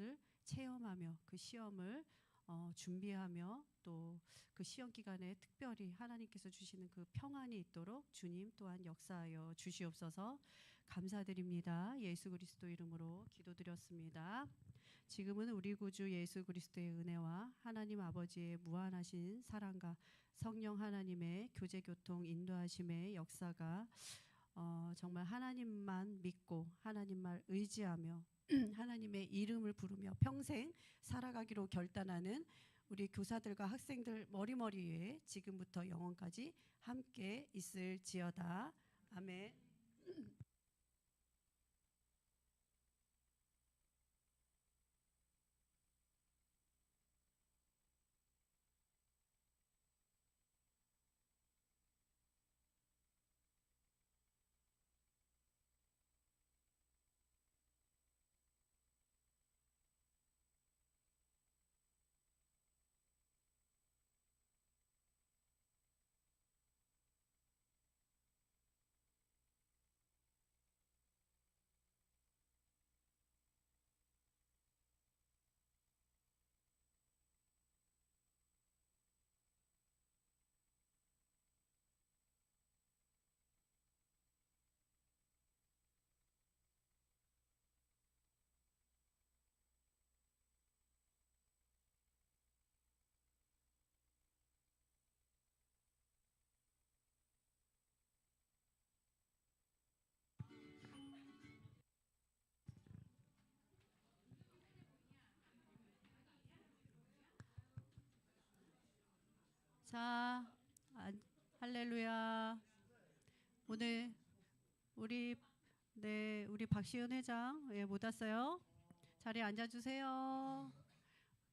것을 체험하며 그 시험을 어, 준비하며 또 그 시험 기간에 특별히 하나님께서 주시는 그 평안이 있도록 주님 또한 역사하여 주시옵소서 감사드립니다. 예수 그리스도 이름으로 기도드렸습니다. 지금은 우리 구주 예수 그리스도의 은혜와 하나님 아버지의 무한하신 사랑과 성령 하나님의 교제 교통 인도하심의 역사가 어, 정말 하나님만 믿고 하나님만 의지하며 하나님의 이름을 부르며 평생 살아가기로 결단하는 우리 교사들과 학생들 머리머리에 지금부터 영원까지 함께 있을지어다. 아멘. 자, 아, 할렐루야. 오늘 우리 네 우리 박시은 회장 예, 못 왔어요. 자리에 앉아주세요.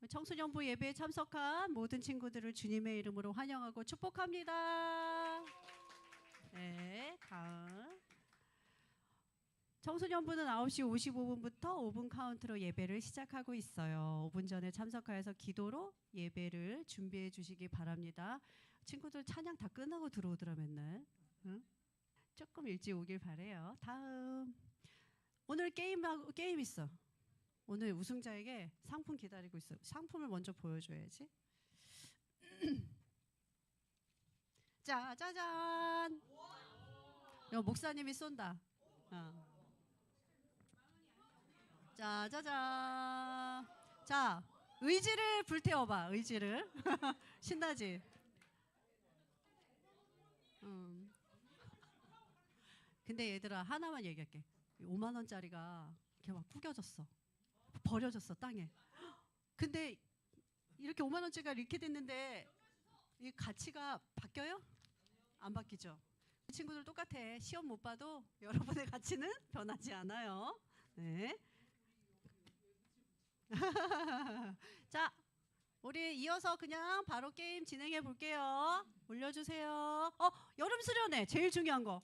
청소년부 예배에 참석한 모든 친구들을 주님의 이름으로 환영하고 축복합니다. 네, 다음. 청소년부는 9시 55분부터 5분 카운트로 예배를 시작하고 있어요. 5분 전에 참석하여서 기도로 예배를 준비해 주시기 바랍니다. 친구들 찬양 다 끝나고 들어오더라 맨날. 응? 조금 일찍 오길 바래요. 다음. 오늘 게임 게임 있어. 오늘 우승자에게 상품 기다리고 있어. 상품을 먼저 보여줘야지. 자, 짜잔. 여 목사님이 쏜다. 어. 자, 짜잔. 자, 의지를 불태워봐. 의지를. 신나지. 음. 근데 얘들아 하나만 얘기할게. 5만 원짜리가 이렇게 막 구겨졌어. 버려졌어 땅에. 근데 이렇게 5만 원짜리가 이렇게 됐는데 이 가치가 바뀌어요? 안 바뀌죠. 친구들 똑같아. 시험 못 봐도 여러분의 가치는 변하지 않아요. 네. 자, 우리 이어서 그냥 바로 게임 진행해 볼게요. 올려주세요. 어, 여름 수련회 제일 중요한 거.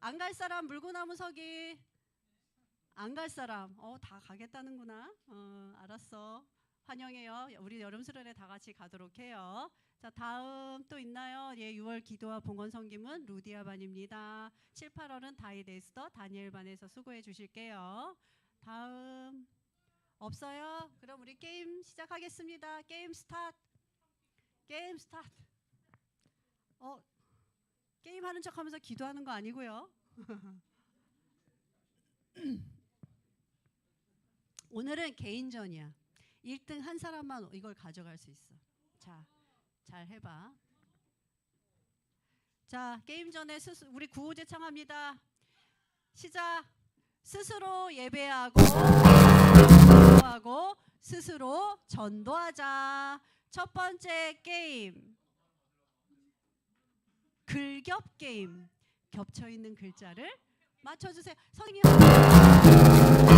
안 갈 사람 물구나무 서기. 안 갈 사람. 어, 다 가겠다는구나. 어, 알았어. 환영해요. 우리 여름 수련회 다 같이 가도록 해요. 자, 다음 또 있나요? 예, 6월 기도와 봉헌 성김은 루디아 반입니다. 7, 8월은 다이데스터 다니엘 반에서 수고해 주실게요. 다음 없어요? 그럼 우리 게임 시작하겠습니다. 게임 스타트. 게임 스타트. 어, 게임 하는 척 하면서 기도하는 거 아니고요. 오늘은 개인전이야. 1등 한 사람만 이걸 가져갈 수 있어. 자, 잘 해봐. 자, 게임 전에 스스, 우리 구호제 창합니다. 시작. 스스로 예배하고 하고 스스로 전도하자. 첫 번째 게임. 글겹 게임. 겹쳐 있는 글자를 맞춰 주세요. 선생님.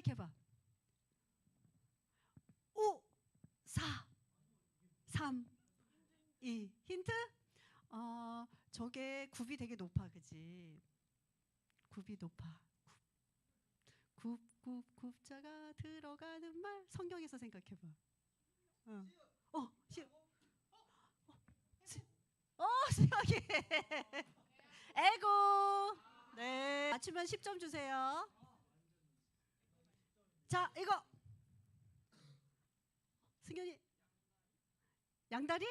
생각해봐. 5, 4, 3, 2. 힌트? 어, 저게 굽이 되게 높아, 그지? 굽이 높아. 굽, 굽, 굽자가 들어가는 말. 성경에서 생각해봐. 어, 어, 시, 어, 시각이. 어, 에고. 네. 맞추면 10점 주세요. 자, 이거. 승현이. 양다리?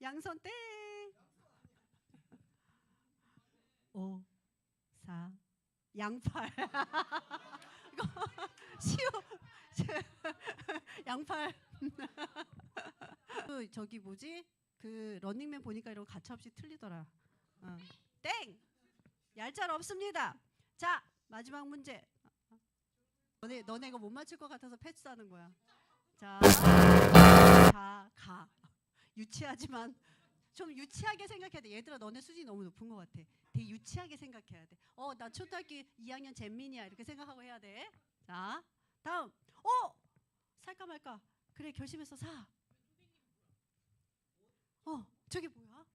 양손 땡. 5, 4, 양팔. 이거 쉬워. 양팔. 그 저기 뭐지? 그 런닝맨 보니까 이런 거 가차없이 틀리더라. 어. 땡. 얄짤 없습니다. 자 마지막 문제. 너네 너네 이거 못 맞출 것 같아서 패스하는 거야. 자, 자 가. 유치하지만 좀 유치하게 생각해야 돼. 얘들아 너네 수준이 너무 높은 것 같아. 되게 유치하게 생각해야 돼. 어, 나 초등학교 2학년 잼민이야. 이렇게 생각하고 해야 돼. 자, 다음. 어, 살까 말까. 그래 결심해서 사. 어, 저기 뭐야?